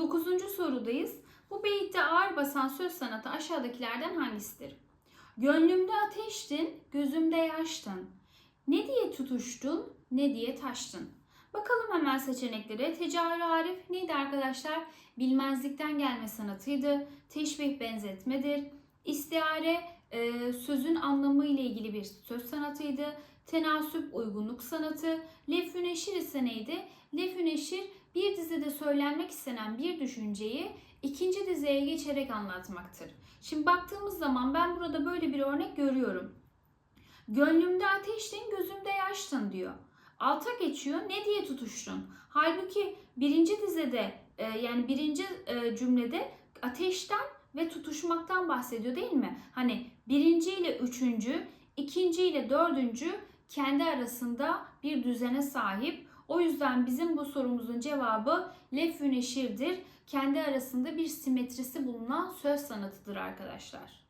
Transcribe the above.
Dokuzuncu sorudayız. Bu beyitte ağır basan söz sanatı aşağıdakilerden hangisidir? Gönlümde ateştin, gözümde yaştın. Ne diye tutuştun, ne diye taştın. Bakalım hemen seçeneklere. Tecari Arif neydi arkadaşlar? Bilmezlikten gelme sanatıydı. Teşbih benzetmedir. İstiare e, sözün anlamı ile ilgili bir söz sanatıydı. Tenasüp uygunluk sanatı. Lefü neşir ise neydi? Lefü bir dizide söylenmek istenen bir düşünceyi ikinci dizeye geçerek anlatmaktır. Şimdi baktığımız zaman ben burada böyle bir örnek görüyorum. Gönlümde ateştin, gözümde yaştın diyor. Alta geçiyor, ne diye tutuştun? Halbuki birinci dizede e, yani birinci e, cümlede ateşten ve tutuşmaktan bahsediyor değil mi? Hani birinci ile üçüncü, ikinci ile dördüncü kendi arasında bir düzene sahip. O yüzden bizim bu sorumuzun cevabı lefü neşirdir. Kendi arasında bir simetrisi bulunan söz sanatıdır arkadaşlar.